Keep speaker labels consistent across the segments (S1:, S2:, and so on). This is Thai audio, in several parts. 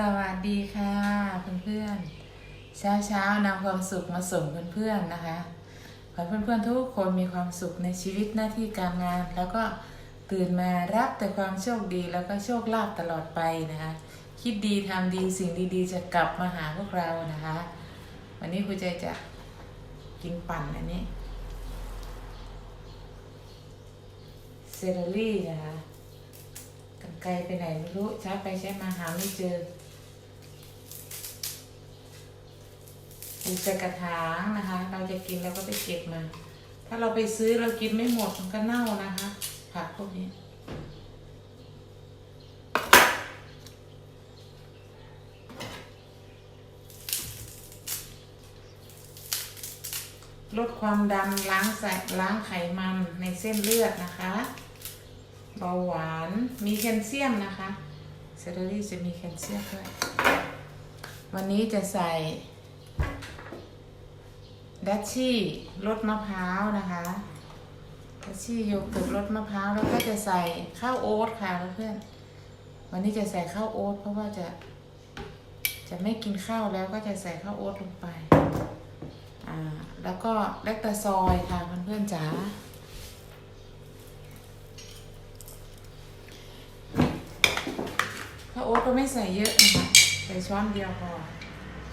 S1: สวัสดีค่ะเพื่อนๆเช้าเช้านำความสุขมาส่งเพื่อนๆนะคะขอให้เพื่อนๆทุกคนมีความสุขในชีวิตหน้าที่การงาน แล้วก็ตื่นมารับแต่ความโชคดีแล้วก็โชคลาภตลอดไปนะคะคิดดีทำดีสิ่งดีๆ จะกลับมาหาพวกเรานะคะ วันนี้ครูใจจะกินปั่นอันนี้เซอร์รี่นะคะกันไกลไปไหนไม่รู้ใช้ไปใช้มาหาไม่เจอ อยู่ใส่กระถางนะคะ เราจะกินเราก็ไปเก็บมา ถ้าเราไปซื้อเรากินไม่หมดมันก็เน่านะคะ ผักพวกนี้ลดความดันล้างใส่ล้างไขมันในเส้นเลือดนะคะเบาหวานมีแคลเซียมนะคะเซอร์รี่จะมีแคลเซียมด้วย วันนี้จะใส่ ดัชชี่รสมะพร้าวนะคะดัชชี่โยเกิร์ตรสมะพร้าวแล้วก็จะใส่ข้าวโอ๊ตค่ะเพื่อนๆวันนี้จะใส่ข้าวโอ๊ตเพราะว่าจะ จะไม่กินข้าวแล้วก็จะใส่ข้าวโอ๊ตลงไปอ่าแล้วก็แลคตาซอยค่ะเพื่อนๆจ๋าข้าวโอ๊ตก็ไม่ใส่เยอะนะคะใส่ช้อนเดียวพอ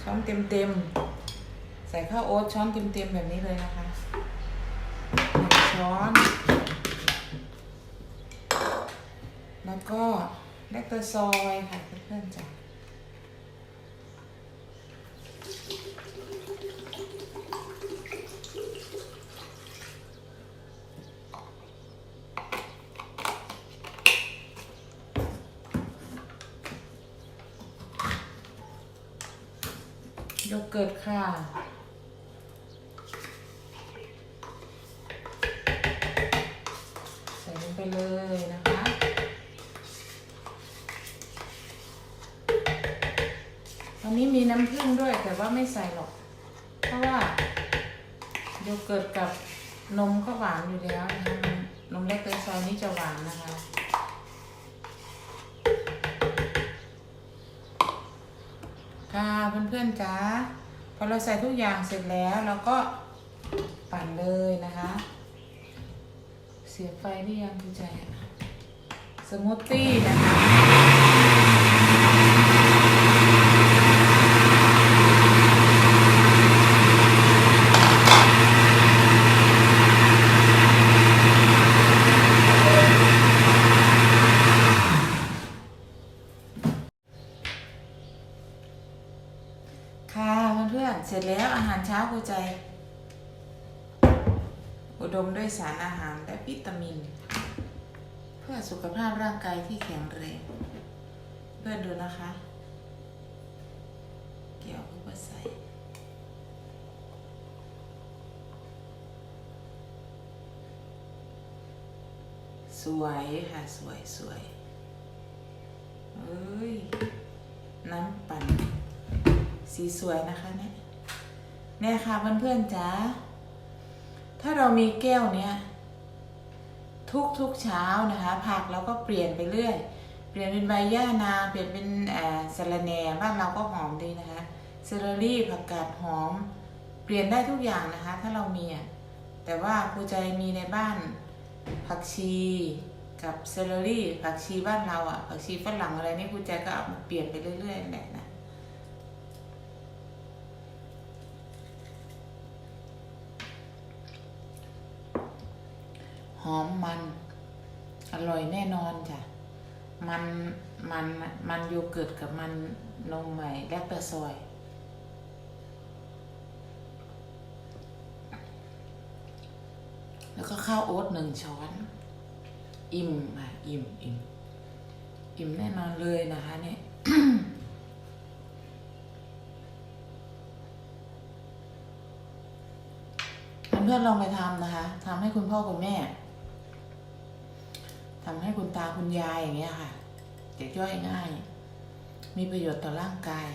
S1: ช้อนเต็มเต็มๆ ส่ข้าวโอ๊ตช้อนเต็มๆแบบนี้เลยนะคะหนึ่งช้อน แล้วก็แลคโตอร์ซอยค่ะเพื่อนๆจ้ะโยเกิร์ตค่ะ เลยนะคะอันนี้มีน้ำผึ้งด้วยแต่ว่าไม่ใส่หรอก เพราะว่าโยเกิร์ตกับนมก็หวานอยู่แล้วนะคะนมนมเล็กเตยซอยนี่จะหวานนะคะค่ะเพื่อนๆจ้าพอเราใส่ทุกอย่างเสร็จแล้วเราก็ปั่นเลยนะคะ เสียบไฟหรือยังคุณใจอะสมูทตี้นะคะค่ะเพื่อนๆเสร็จแล้วอาหารเช้าครูใจ อุดมด้วยสารอาหารและวิตามิน เพื่อสุขภาพร่างกายที่แข็งแรงเพื่อนดูนะคะ เกี่ยวกับว่าใส่สวยค่ะ สวยสวยเอ้ย น้ำปั่น สีสวยนะคะเนี่ยเนี่ยค่ะเพื่อนๆจ๋า ถ้าเรามีแก้วเนี้ยทุกทุกๆเช้านะคะผักเราก็เปลี่ยนไปเรื่อย เปลี่ยนเป็นใบย่านาเปลี่ยนเป็นเอ่อสะระแหน่บ้านเราก็หอมดีนะคะเซอร์รี่ผักกาดหอม เปลี่ยนได้ทุกอย่างนะคะ ถ้าเรามีอะแต่ว่าครูใจมีในบ้าน ผักชีกับเซอร์รี่ผักชีบ้านเราอะผักชีฝรั่งอะไรนี่ครูใจก็เอามาเปลี่ยนไปเรื่อยๆแหละนะ หอมมัน อร่อยแน่นอนจ้ะ มันมันมันโยเกิร์ตกับมันนมใหม่แลคตาซอย แล้วก็ข้าวโอ๊ตหนึ่งช้อน อิ่มอะอิ่มอิ่มอิ่มแน่นอนเลยนะคะเนี่ยเพื่อนๆลองไปทำนะคะทำให้คุณพ่อคุณแม่ ทำให้คุณตาคุณยายอย่างเงี้ยค่ะจะย่อยง่าย มีประโยชน์ต่อร่างกาย